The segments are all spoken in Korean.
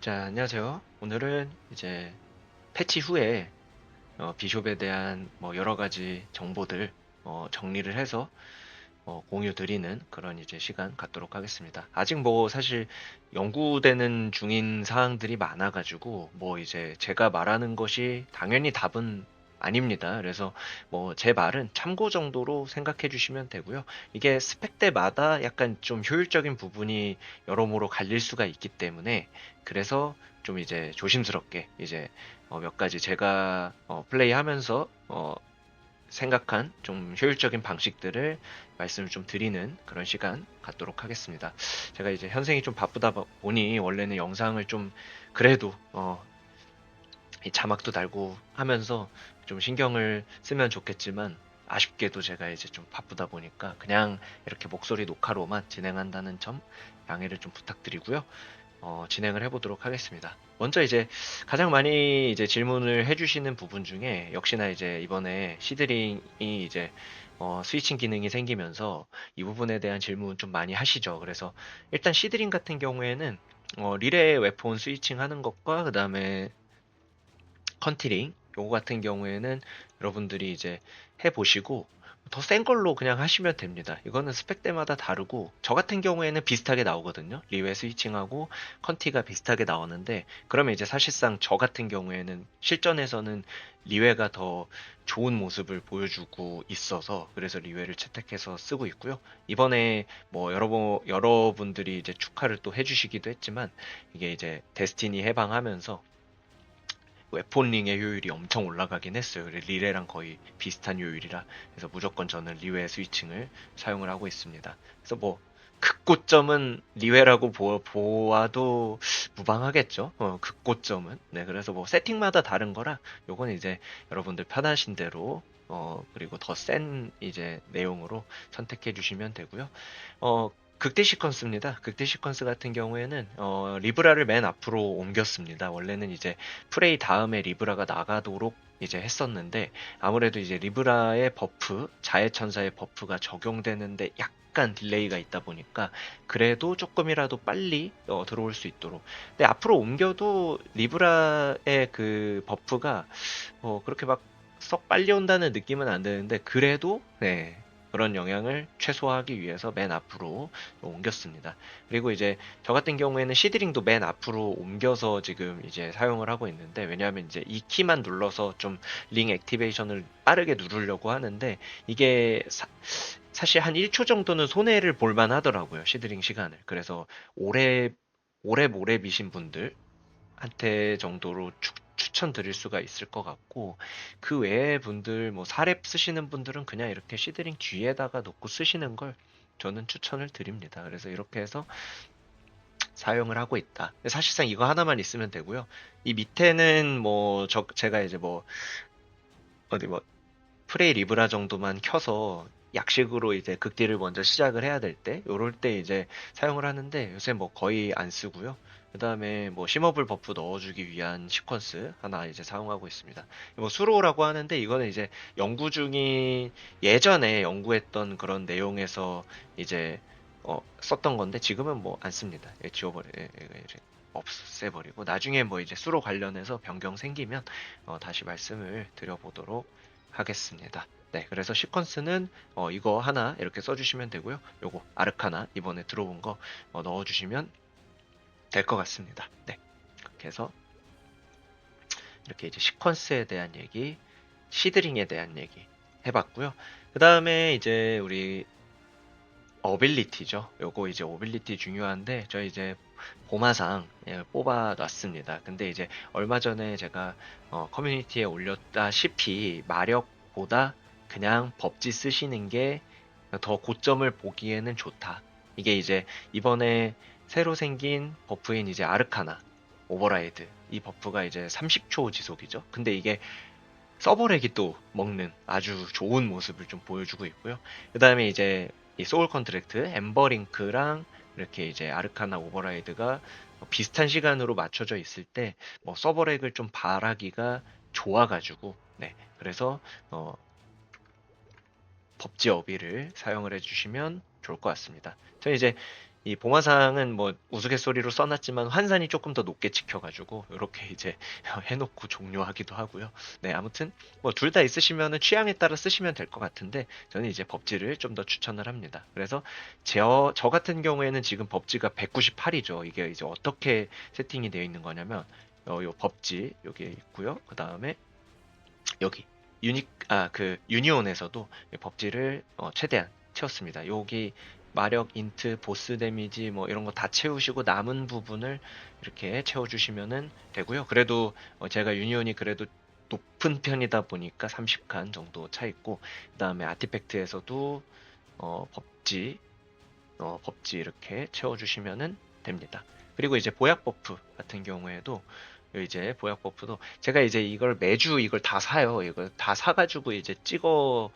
자, 안녕하세요. 오늘은 이제 패치 후에 어, 비숍에 대한 뭐 여러 가지 정보들 어, 정리를 해서 어, 공유 드리는 그런 이제 시간 갖도록 하겠습니다. 아직 뭐 사실 연구되는 중인 사항들이 많아가지고 뭐 이제 제가 말하는 것이 당연히 답은 아닙니다. 그래서 뭐 제 말은 참고 정도로 생각해 주시면 되고요. 이게 스펙대마다 약간 좀 효율적인 부분이 여러모로 갈릴 수가 있기 때문에 그래서 좀 이제 조심스럽게 이제 어, 몇 가지 제가 어, 플레이하면서 어, 생각한 좀 효율적인 방식들을 말씀을 좀 드리는 그런 시간 갖도록 하겠습니다. 제가 이제 현생이 좀 바쁘다 보니 원래는 영상을 좀 그래도 어, 이 자막도 달고 하면서 좀 신경을 쓰면 좋겠지만 아쉽게도 제가 이제 좀 바쁘다 보니까 그냥 이렇게 목소리 녹화로만 진행한다는 점 양해를 좀 부탁드리고요. 어, 진행을 해보도록 하겠습니다. 먼저 이제 가장 많이 이제 질문을 해주시는 부분 중에 역시나 이제 이번에 시드링이 이제 어, 스위칭 기능이 생기면서 이 부분에 대한 질문 좀 많이 하시죠. 그래서 일단 시드링 같은 경우에는 어, 리레 웨폰 스위칭 하는 것과 그 다음에 컨티링 요거 같은 경우에는 여러분들이 이제 해보시고 더 센 걸로 그냥 하시면 됩니다. 이거는 스펙대마다 다르고 저 같은 경우에는 비슷하게 나오거든요. 리웨 스위칭하고 컨티가 비슷하게 나오는데 그러면 이제 사실상 저 같은 경우에는 실전에서는 리웨가 더 좋은 모습을 보여주고 있어서 그래서 리웨를 채택해서 쓰고 있고요. 이번에 뭐 여러분 여러분들이 이제 축하를 또 해주시기도 했지만 이게 이제 데스티니 해방하면서 웨폰링의 효율이 엄청 올라가긴 했어요. 리레랑 거의 비슷한 효율이라 그래서 무조건 저는 리웨 스위칭을 사용을 하고 있습니다. 그래서 뭐 극고점은 리웨라고 보, 보아도 무방하겠죠. 어, 극고점은. 네, 그래서 뭐 세팅마다 다른 거라 요건 이제 여러분들 편하신 대로 어, 그리고 더 센 이제 내용으로 선택해 주시면 되고요. 어, 극대 시퀀스입니다. 극대 시퀀스 같은 경우에는 어, 리브라를 맨 앞으로 옮겼습니다. 원래는 이제 프레이 다음에 리브라가 나가도록 이제 했었는데 아무래도 이제 리브라의 버프, 자해천사의 버프가 적용되는데 약간 딜레이가 있다 보니까 그래도 조금이라도 빨리 어, 들어올 수 있도록. 근데 앞으로 옮겨도 리브라의 그 버프가 어, 그렇게 막 썩 빨리 온다는 느낌은 안 드는데 그래도 네, 그런 영향을 최소화하기 위해서 맨 앞으로 옮겼습니다. 그리고 이제 저 같은 경우에는 시드링도 맨 앞으로 옮겨서 지금 이제 사용을 하고 있는데 왜냐하면 이제 이 키만 눌러서 좀 링 액티베이션을 빠르게 누르려고 하는데 이게 사, 사실 한 1초 정도는 손해를 볼만 하더라고요. 시드링 시간을. 그래서 오래 오래 모래 비신 분들 한테 정도로 추, 추천드릴 수가 있을 것 같고 그 외의 분들 뭐 사렙 쓰시는 분들은 그냥 이렇게 시드링 뒤에다가 놓고 쓰시는 걸 저는 추천을 드립니다. 그래서 이렇게 해서 사용을 하고 있다. 사실상 이거 하나만 있으면 되고요. 이 밑에는 뭐 저, 제가 이제 뭐 어디 뭐 프레이 리브라 정도만 켜서 약식으로 이제 극딜을 먼저 시작을 해야 될 때, 요럴 때 이제 사용을 하는데 요새 뭐 거의 안 쓰고요. 그 다음에 뭐 심어블 버프 넣어주기 위한 시퀀스 하나 이제 사용하고 있습니다. 뭐 수로라고 하는데 이거는 이제 연구 중인 예전에 연구했던 그런 내용에서 이제 어, 썼던 건데 지금은 뭐 안 씁니다. 예, 지워버려, 예, 예, 예, 없애버리고 나중에 뭐 이제 수로 관련해서 변경 생기면 어, 다시 말씀을 드려보도록 하겠습니다. 네, 그래서 시퀀스는 어, 이거 하나 이렇게 써주시면 되고요. 요거 아르카나 이번에 들어온 거 어, 넣어주시면 될 것 같습니다. 네, 해서 이렇게 이제 시퀀스에 대한 얘기, 시드링에 대한 얘기 해봤고요. 그 다음에 이제 우리 어빌리티죠. 요거 이제 어빌리티 중요한데 저 이제 보마상 예, 뽑아 놨습니다. 근데 이제 얼마 전에 제가 어, 커뮤니티에 올렸다시피 마력보다 그냥 법지 쓰시는 게 더 고점을 보기에는 좋다. 이게 이제 이번에 새로 생긴 버프인 이제 아르카나 오버라이드 이 버프가 이제 30초 지속이죠. 근데 이게 서버렉이 또 먹는 아주 좋은 모습을 좀 보여주고 있고요. 그 다음에 이제 이 소울 컨트랙트, 엠버링크랑 이렇게 이제 아르카나 오버라이드가 비슷한 시간으로 맞춰져 있을 때 뭐 서버렉을 좀 바라기가 좋아가지고 네 그래서 어 법지 어비를 사용을 해주시면 좋을 것 같습니다. 저는 이제 이 보마상은 뭐 우스갯소리로 써놨지만 환산이 조금 더 높게 찍혀가지고 이렇게 이제 해놓고 종료하기도 하고요. 네, 아무튼 뭐 둘 다 있으시면은 취향에 따라 쓰시면 될 것 같은데 저는 이제 법지를 좀 더 추천을 합니다. 그래서 저, 저 같은 경우에는 지금 법지가 198이죠. 이게 이제 어떻게 세팅이 되어 있는 거냐면 어, 요 법지 여기에 있고요. 그 다음에 여기 유니 아그 유니온에서도 이 법지를 어, 최대한 채웠습니다. 여기 마력, 인트, 보스 데미지 뭐 이런 거 다 채우시고 남은 부분을 이렇게 채워주시면은 되고요. 그래도 어, 제가 유니온이 그래도 높은 편이다 보니까 30칸 정도 차 있고 그 다음에 아티팩트에서도 어, 법지 어, 법지 이렇게 채워주시면은 됩니다. 그리고 이제 보약 버프 같은 경우에도 이제 보약 버프도 제가 이제 이걸 매주 이걸 다 사요. 이걸 다 사가지고 이제 찍어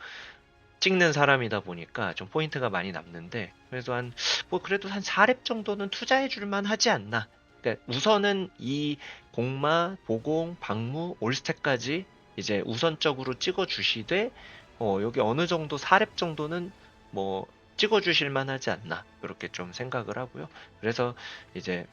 찍는 사람이다 보니까 좀 포인트가 많이 남는데 그래도 한 뭐 그래도 한 4렙 정도는 투자해 줄만 하지 않나. 그러니까 우선은 이 공마, 보공, 방무, 올스택까지 이제 우선적으로 찍어 주시되 어 여기 어느 정도 4렙 정도는 뭐 찍어 주실 만하지 않나. 이렇게 좀 생각을 하고요. 그래서 이제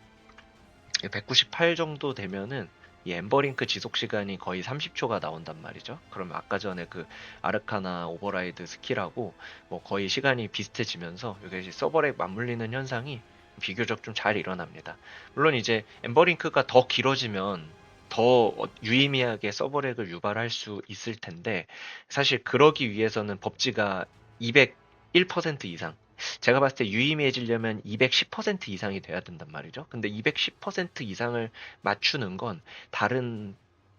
198 정도 되면은 이 엠버링크 지속 시간이 거의 30초가 나온단 말이죠. 그러면 아까 전에 그 아르카나 오버라이드 스킬하고 뭐 거의 시간이 비슷해지면서 이게 서버렉 맞물리는 현상이 비교적 좀 잘 일어납니다. 물론 이제 엠버링크가 더 길어지면 더 유의미하게 서버렉을 유발할 수 있을 텐데 사실 그러기 위해서는 법지가 201% 이상 제가 봤을 때 유의미해지려면 210% 이상이 돼야 된단 말이죠. 근데 210% 이상을 맞추는 건 다른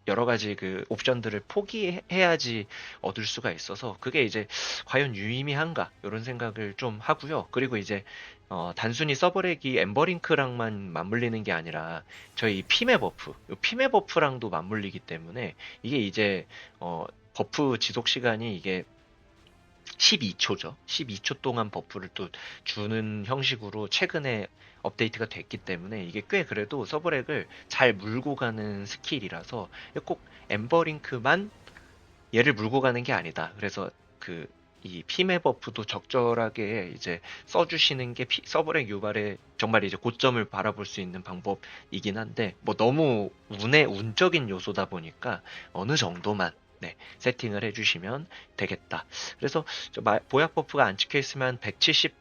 여러 가지 그 옵션들을 포기해야지 얻을 수가 있어서 그게 이제 과연 유의미한가 이런 생각을 좀 하고요. 그리고 이제 어, 단순히 서버렉이 엠버링크랑만 맞물리는 게 아니라 저희 피메 버프, 피메 버프랑도 맞물리기 때문에 이게 이제 어, 버프 지속 시간이 이게 12초죠. 12초 동안 버프를 또 주는 형식으로 최근에 업데이트가 됐기 때문에 이게 꽤 그래도 서브렉을 잘 물고 가는 스킬이라서 꼭 엠버링크만 얘를 물고 가는 게 아니다. 그래서 그 이 피메 버프도 적절하게 이제 써주시는 게 피, 서브렉 유발의 정말 이제 고점을 바라볼 수 있는 방법이긴 한데 뭐 너무 운의 운적인 요소다 보니까 어느 정도만 네, 세팅을 해주시면 되겠다. 그래서 보약 버프가 안 찍혀 있으면 170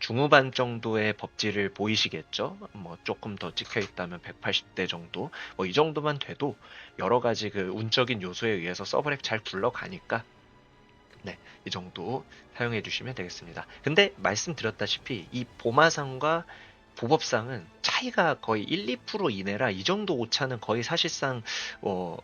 중후반 정도의 법지를 보이시겠죠? 뭐 조금 더 찍혀 있다면 180대 정도. 뭐 이 정도만 돼도 여러 가지 그 운적인 요소에 의해서 서브렉 잘 굴러가니까 네, 이 정도 사용해 주시면 되겠습니다. 근데 말씀드렸다시피 이 보마상과 보법상은 차이가 거의 1, 2% 이내라 이 정도 오차는 거의 사실상 어,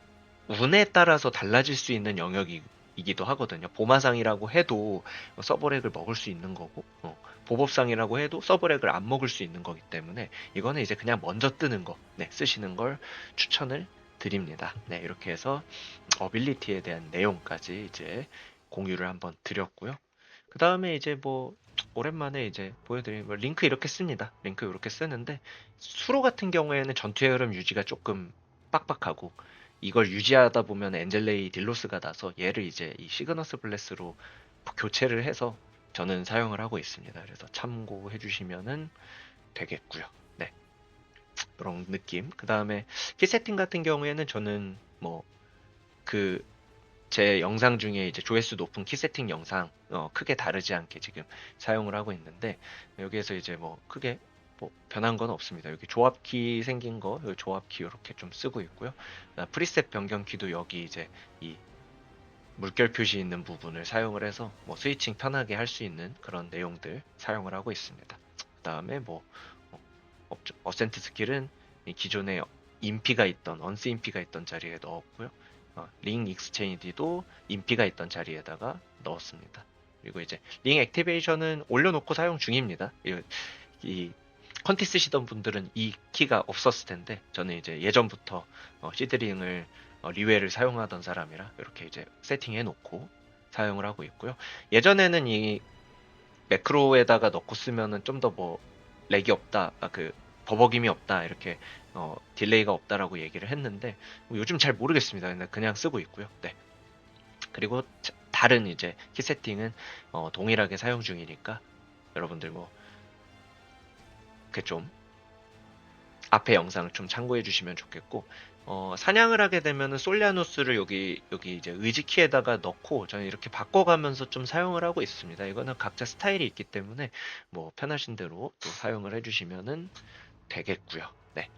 운에 따라서 달라질 수 있는 영역이기도 하거든요. 보마상이라고 해도 서버렉을 먹을 수 있는 거고, 어, 보법상이라고 해도 서버렉을 안 먹을 수 있는 거기 때문에 이거는 이제 그냥 먼저 뜨는 거, 네, 쓰시는 걸 추천을 드립니다. 네, 이렇게 해서 어빌리티에 대한 내용까지 이제 공유를 한번 드렸고요. 그 다음에 이제 뭐 오랜만에 이제 보여드린 뭐 링크 이렇게 씁니다. 링크 이렇게 쓰는데 수로 같은 경우에는 전투의 흐름 유지가 조금 빡빡하고 이걸 유지하다 보면 엔젤레이 딜로스가 나서 얘를 이제 이 시그너스 블레스로 교체를 해서 저는 사용을 하고 있습니다. 그래서 참고해 주시면은 되겠고요. 네. 그런 느낌. 그 다음에 키 세팅 같은 경우에는 저는 뭐 그 제 영상 중에 이제 조회수 높은 키 세팅 영상 어, 크게 다르지 않게 지금 사용을 하고 있는데 여기에서 이제 뭐 크게 뭐 변한 건 없습니다. 여기 조합키 생긴 거, 여기 조합키 이렇게 좀 쓰고 있고요. 프리셋 변경키도 여기 이제 이 물결 표시 있는 부분을 사용을 해서 뭐 스위칭 편하게 할 수 있는 그런 내용들 사용을 하고 있습니다. 그 다음에 뭐 어, 어센트 스킬은 기존에 인피가 있던 언스 인피가 있던 자리에 넣었고요. 어, 링 익스체인지도 인피가 있던 자리에다가 넣었습니다. 그리고 이제 링 액티베이션은 올려놓고 사용 중입니다. 이, 이 컨티 쓰시던 분들은 이 키가 없었을 텐데 저는 이제 예전부터 어, 시드링을 어, 리웨를 사용하던 사람이라 이렇게 이제 세팅해 놓고 사용을 하고 있고요. 예전에는 이 매크로에다가 넣고 쓰면은 좀 더 뭐 렉이 없다, 아, 그 버벅임이 없다 이렇게 어, 딜레이가 없다라고 얘기를 했는데 뭐 요즘 잘 모르겠습니다. 그냥 쓰고 있고요. 네. 그리고 다른 이제 키 세팅은 어, 동일하게 사용 중이니까 여러분들 뭐 그렇게 좀 앞에 영상을 좀 참고해 주시면 좋겠고 어, 사냥을 하게 되면은 솔리아누스를 여기 여기 이제 의지키에다가 넣고 저는 이렇게 바꿔가면서 좀 사용을 하고 있습니다. 이거는 각자 스타일이 있기 때문에 뭐 편하신 대로 또 사용을 해주시면은 되겠고요. 네.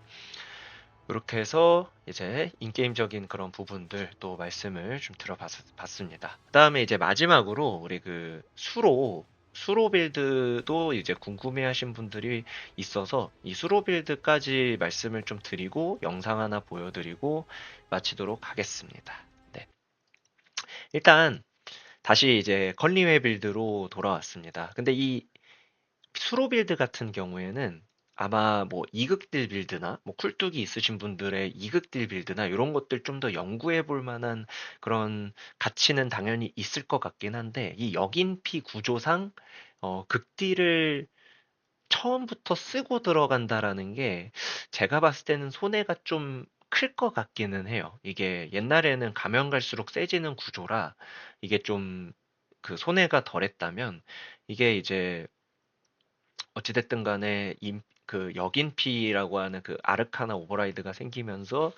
이렇게 해서 이제 인게임적인 그런 부분들 또 말씀을 좀 들어봤습니다. 그 다음에 이제 마지막으로 우리 그 수로 수로 빌드도 이제 궁금해하신 분들이 있어서 이 수로 빌드까지 말씀을 좀 드리고 영상 하나 보여드리고 마치도록 하겠습니다. 네. 일단 다시 이제 컨리웨 빌드로 돌아왔습니다. 근데 이 수로 빌드 같은 경우에는 아마 뭐 이극딜 빌드나 뭐 쿨뚝이 있으신 분들의 이극딜 빌드나 이런 것들 좀 더 연구해 볼 만한 그런 가치는 당연히 있을 것 같긴 한데 이 역인피 구조상 어, 극딜을 처음부터 쓰고 들어간다라는 게 제가 봤을 때는 손해가 좀 클 것 같기는 해요. 이게 옛날에는 가면 갈수록 세지는 구조라 이게 좀 그 손해가 덜했다면 이게 이제 어찌됐든 간에 그 역인피라고 하는 그 아르카나 오버라이드가 생기면서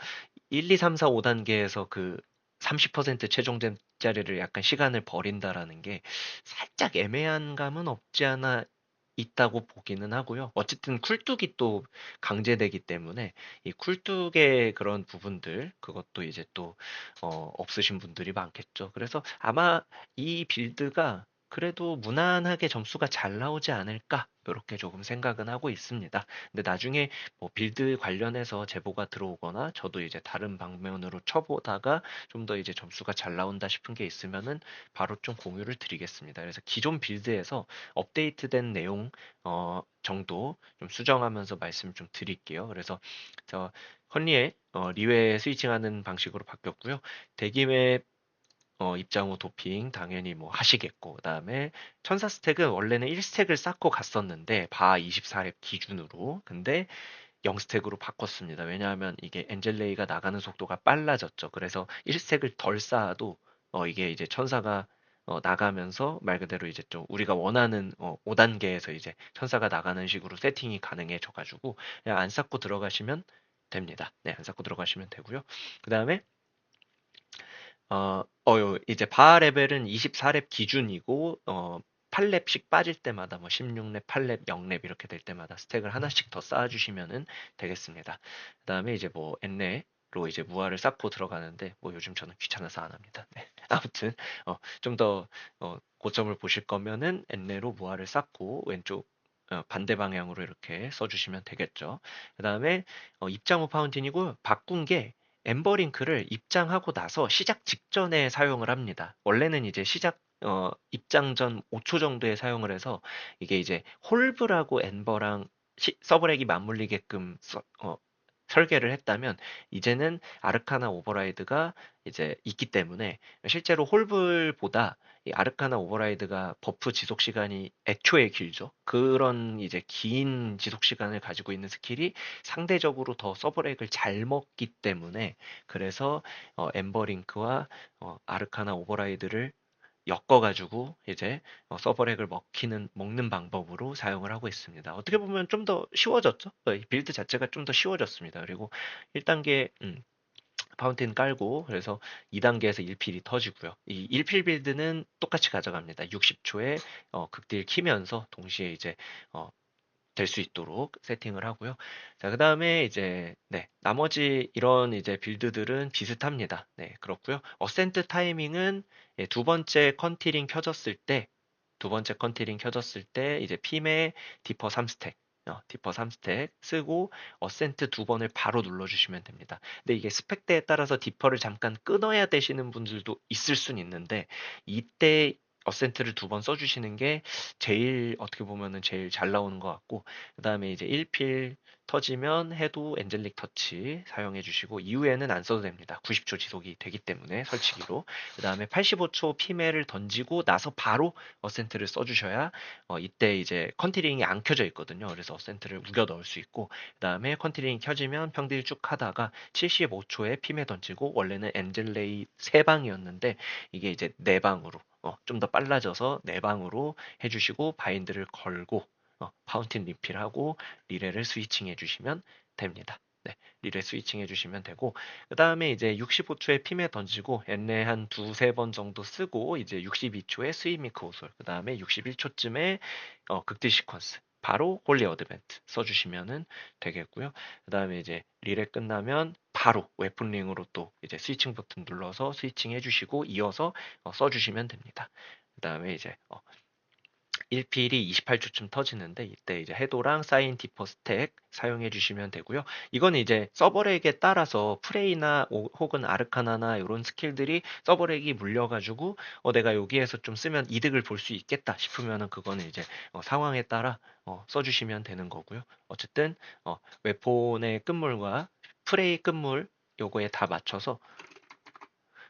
1, 2, 3, 4, 5단계에서 그 30% 최종된 자리를 약간 시간을 버린다라는 게 살짝 애매한 감은 없지 않아 있다고 보기는 하고요. 어쨌든 쿨뚝이 또 강제되기 때문에 이 쿨뚝의 그런 부분들 그것도 이제 또 어, 없으신 분들이 많겠죠. 그래서 아마 이 빌드가 그래도 무난하게 점수가 잘 나오지 않을까 이렇게 조금 생각은 하고 있습니다. 근데 나중에 뭐 빌드 관련해서 제보가 들어오거나 저도 이제 다른 방면으로 쳐보다가 좀 더 이제 점수가 잘 나온다 싶은 게 있으면은 바로 좀 공유를 드리겠습니다. 그래서 기존 빌드에서 업데이트된 내용 어, 정도 좀 수정하면서 말씀 좀 드릴게요. 그래서 저 헌리에 어, 리웨 스위칭하는 방식으로 바뀌었고요. 대기맵 어, 입장 후 도핑 당연히 뭐 하시겠고 그다음에 천사 스택은 원래는 1스택을 쌓고 갔었는데 바 24렙 기준으로 근데 0스택으로 바꿨습니다. 왜냐하면 이게 엔젤레이가 나가는 속도가 빨라졌죠. 그래서 1스택을 덜 쌓아도 어, 이게 이제 천사가 어, 나가면서 말 그대로 이제 좀 우리가 원하는 어, 5단계에서 이제 천사가 나가는 식으로 세팅이 가능해져 가지고 그냥 안 쌓고 들어가시면 됩니다. 네, 안 쌓고 들어가시면 되고요. 그 다음에 어, 어, 이제 바 레벨은 24렙 기준이고, 어, 8렙씩 빠질 때마다 뭐 16렙, 8렙, 0렙 이렇게 될 때마다 스택을 하나씩 더 쌓아 주시면 되겠습니다. 그 다음에 이제 뭐 엔레 로 이제 무화를 쌓고 들어가는데 뭐 요즘 저는 귀찮아서 안 합니다. 네. 아무튼 어, 좀더 어, 고점을 보실 거면은 엔레로 무화를 쌓고 왼쪽 어, 반대 방향으로 이렇게 써주시면 되겠죠. 그 다음에 어, 입장 후 파운틴이고 바꾼 게 엠버링크를 입장하고 나서 시작 직전에 사용을 합니다. 원래는 이제 시작 어, 입장 전 5초 정도에 사용을 해서 이게 이제 홀브라고 엠버랑 시, 서브렉이 맞물리게끔 서, 어, 설계를 했다면 이제는 아르카나 오버라이드가 이제 있기 때문에 실제로 홀블보다 이 아르카나 오버라이드가 버프 지속 시간이 애초에 길죠. 그런 이제 긴 지속 시간을 가지고 있는 스킬이 상대적으로 더 서브렉을 잘 먹기 때문에 그래서 어, 엠버링크와 어, 아르카나 오버라이드를 엮어가지고 이제 어, 서버렉을 먹히는 먹는 방법으로 사용을 하고 있습니다. 어떻게 보면 좀 더 쉬워졌죠. 어, 빌드 자체가 좀 더 쉬워졌습니다. 그리고 1단계 음, 파운틴 깔고 그래서 2단계에서 1필이 터지고요. 이 1필 빌드는 똑같이 가져갑니다. 60초에 어, 극딜 키면서 동시에 이제 어, 될 수 있도록 세팅을 하고요. 자, 그 다음에 이제, 네, 나머지 이런 이제 빌드들은 비슷합니다. 네, 그렇고요. 어센트 타이밍은 예, 두 번째 컨티링 켜졌을 때, 두 번째 컨티링 켜졌을 때 이제 핌의 디퍼 3스택, 어, 디퍼 3스택 쓰고 어센트 두 번을 바로 눌러주시면 됩니다. 근데 이게 스펙대에 따라서 디퍼를 잠깐 끊어야 되시는 분들도 있을 순 있는데 이때 어센트를 두 번 써주시는 게 제일 어떻게 보면은 제일 잘 나오는 것 같고 그 다음에 이제 1필 터지면 해도 엔젤릭 터치 사용해 주시고 이후에는 안 써도 됩니다. 90초 지속이 되기 때문에 설치기로 그 다음에 85초 피메를 던지고 나서 바로 어센트를 써주셔야 어, 이때 이제 컨티링이 안 켜져 있거든요. 그래서 어센트를 우겨 넣을 수 있고 그 다음에 컨티링이 켜지면 평딜 쭉 하다가 75초에 피메 던지고 원래는 엔젤레이 3방이었는데 이게 이제 4방으로 어, 좀 더 빨라져서 내 방으로 해주시고 바인드를 걸고 어, 파운틴 리필하고 리레를 스위칭 해주시면 됩니다. 네, 리레 스위칭 해주시면 되고 그 다음에 이제 65초에 핌에 던지고 엔레 한 두세 번 정도 쓰고 이제 62초에 스위미크 호솔 그 다음에 61초쯤에 어, 극딜 시퀀스 바로 홀리 어드벤트 써주시면은 되겠고요. 그 다음에 이제 리레 끝나면 바로 웨폰링으로 또 이제 스위칭 버튼 눌러서 스위칭 해주시고 이어서 어, 써주시면 됩니다. 그 다음에 이제 어, 1필이 28초쯤 터지는데 이때 이제 해도랑 사인 디퍼 스택 사용해 주시면 되고요. 이거는 이제 서버렉에 따라서 프레이나 오- 혹은 아르카나나 이런 스킬들이 서버렉이 물려가지고 어, 내가 여기에서 좀 쓰면 이득을 볼 수 있겠다 싶으면은 그거는 이제 어, 상황에 따라 어, 써주시면 되는 거고요. 어쨌든 어, 웨폰의 끝물과 프레이 끝물 요거에 다 맞춰서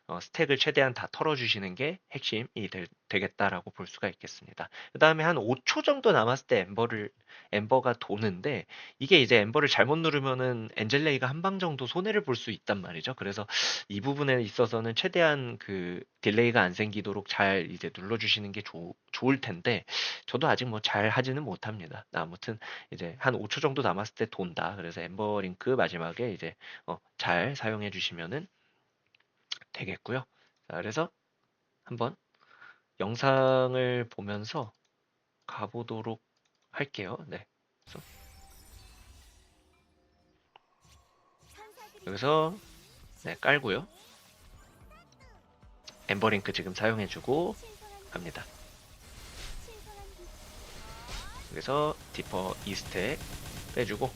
어, 스택을 최대한 다 털어주시는 게 핵심이 될- 되겠다라고 볼 수가 있겠습니다. 그 다음에 한 5초 정도 남았을 때 엠버를 엠버가 도는데 이게 이제 엠버를 잘못 누르면은 엔젤레이가 한 방 정도 손해를 볼 수 있단 말이죠. 그래서 이 부분에 있어서는 최대한 그 딜레이가 안 생기도록 잘 이제 눌러주시는 게 좋, 좋을 텐데 저도 아직 뭐 잘 하지는 못합니다. 아무튼 이제 한 5초 정도 남았을 때 돈다. 그래서 엠버 링크 마지막에 이제 어, 잘 사용해 주시면은 되겠고요. 자, 그래서 한번 영상을 보면서 가보도록 할게요. 네. 여기서 네, 깔고요. 엠버링크 지금 사용해주고 합니다. 그래서 디퍼 2스택 빼주고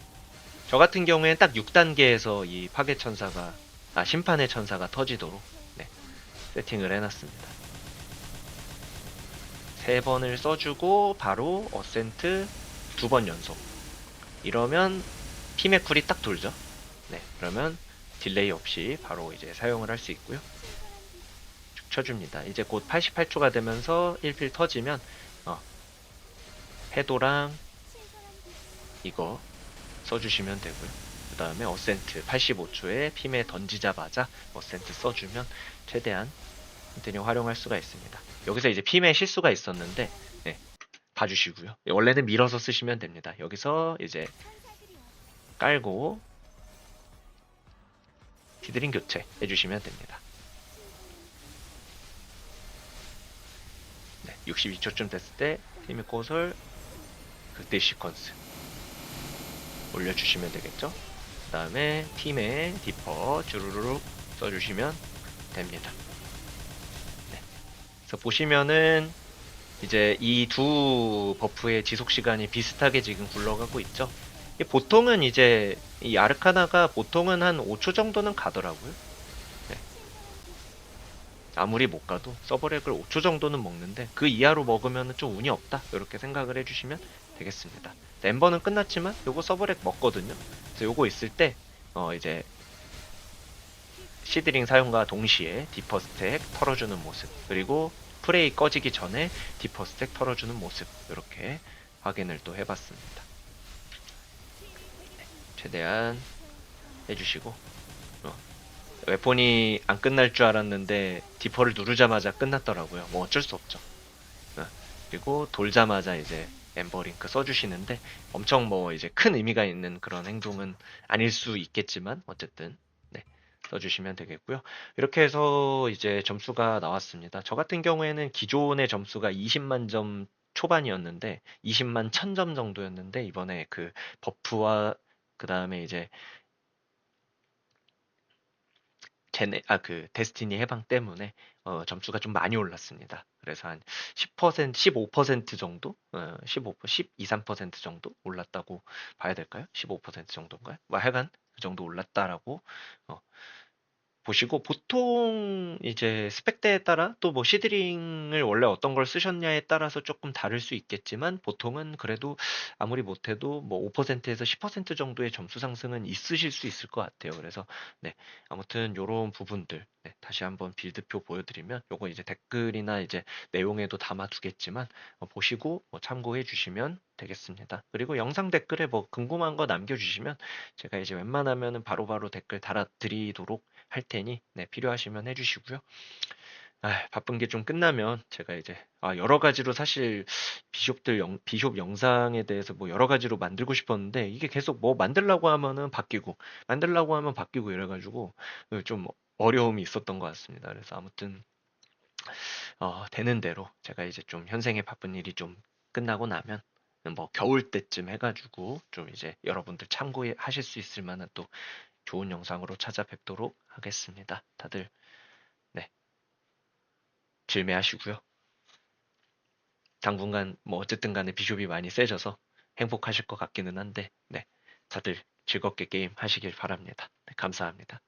저 같은 경우에는 딱 6단계에서 이 파괴천사가 아 심판의 천사가 터지도록 네, 세팅을 해놨습니다. 세 번을 써주고 바로 어센트 두 번 연속 이러면 피메 쿨이 딱 돌죠. 네, 그러면 딜레이 없이 바로 이제 사용을 할 수 있고요. 쭉 쳐줍니다. 이제 곧 88초가 되면서 1필 터지면 어, 해도랑 이거 써주시면 되고요. 그 다음에 어센트 85초에 핌에 던지자마자 어센트 써주면 최대한 컨티뉴 활용할 수가 있습니다. 여기서 이제 핌에 실수가 있었는데 네, 봐주시고요. 원래는 밀어서 쓰시면 됩니다. 여기서 이제 깔고 디드링 교체 해주시면 됩니다. 네, 62초쯤 됐을 때 힘이 꼬솔 극대 시퀀스 올려주시면 되겠죠. 그 다음에 팀에 디퍼 주르륵 써주시면 됩니다. 네. 그래서 보시면은 이제 이 두 버프의 지속 시간이 비슷하게 지금 굴러가고 있죠. 보통은 이제 이 아르카나가 보통은 한 5초 정도는 가더라고요. 네. 아무리 못 가도 서버렉을 5초 정도는 먹는데 그 이하로 먹으면 좀 운이 없다 이렇게 생각을 해주시면 되겠습니다. 엠버는 끝났지만 요거 서버렉 먹거든요. 그래서 요거 있을 때 어 이제 시드링 사용과 동시에 디퍼 스택 털어주는 모습 그리고 프레이 꺼지기 전에 디퍼 스택 털어주는 모습 이렇게 확인을 또 해봤습니다. 네, 최대한 해주시고 어, 웨폰이 안 끝날 줄 알았는데 디퍼를 누르자마자 끝났더라고요. 뭐 어쩔 수 없죠. 어, 그리고 돌자마자 이제 엠버링크 써주시는데 엄청 뭐 이제 큰 의미가 있는 그런 행동은 아닐 수 있겠지만 어쨌든 네, 써주시면 되겠고요. 이렇게 해서 이제 점수가 나왔습니다. 저 같은 경우에는 기존의 점수가 20만 점 초반이었는데 20만 1000점 정도였는데 이번에 그 버프와 그 다음에 이제 제네 아 그 데스티니 해방 때문에 어, 점수가 좀 많이 올랐습니다. 그래서 한 10%, 15% 정도, 어, 15, 12, 3% 정도 올랐다고 봐야 될까요? 15% 정도인가요? 뭐 하여간 그 정도 올랐다라고 어, 보시고 보통 이제 스펙대에 따라 또 뭐 시드링을 원래 어떤 걸 쓰셨냐에 따라서 조금 다를 수 있겠지만 보통은 그래도 아무리 못해도 뭐 5%에서 10% 정도의 점수 상승은 있으실 수 있을 것 같아요. 그래서 네 아무튼 요런 부분들 네, 다시 한번 빌드표 보여드리면 요거 이제 댓글이나 이제 내용에도 담아두겠지만 어, 보시고 뭐 참고해 주시면 되겠습니다. 그리고 영상 댓글에 뭐 궁금한 거 남겨주시면 제가 이제 웬만하면은 바로바로 댓글 달아드리도록 할 테니 네, 필요하시면 해주시고요. 아, 바쁜 게 좀 끝나면 제가 이제 아, 여러 가지로 사실 비숍들 영, 비숍 영상에 대해서 뭐 여러 가지로 만들고 싶었는데 이게 계속 뭐 만들려고 하면은 바뀌고 만들려고 하면 바뀌고 이래가지고 좀 어려움이 있었던 것 같습니다. 그래서 아무튼 어, 되는 대로 제가 이제 좀 현생에 바쁜 일이 좀 끝나고 나면 뭐 겨울 때쯤 해가지고 좀 이제 여러분들 참고하실 수 있을 만한 또 좋은 영상으로 찾아뵙도록 하겠습니다. 다들 네 질매하시고요. 당분간 뭐 어쨌든 간에 비숍이 많이 세져서 행복하실 것 같기는 한데 네 다들 즐겁게 게임 하시길 바랍니다. 네, 감사합니다.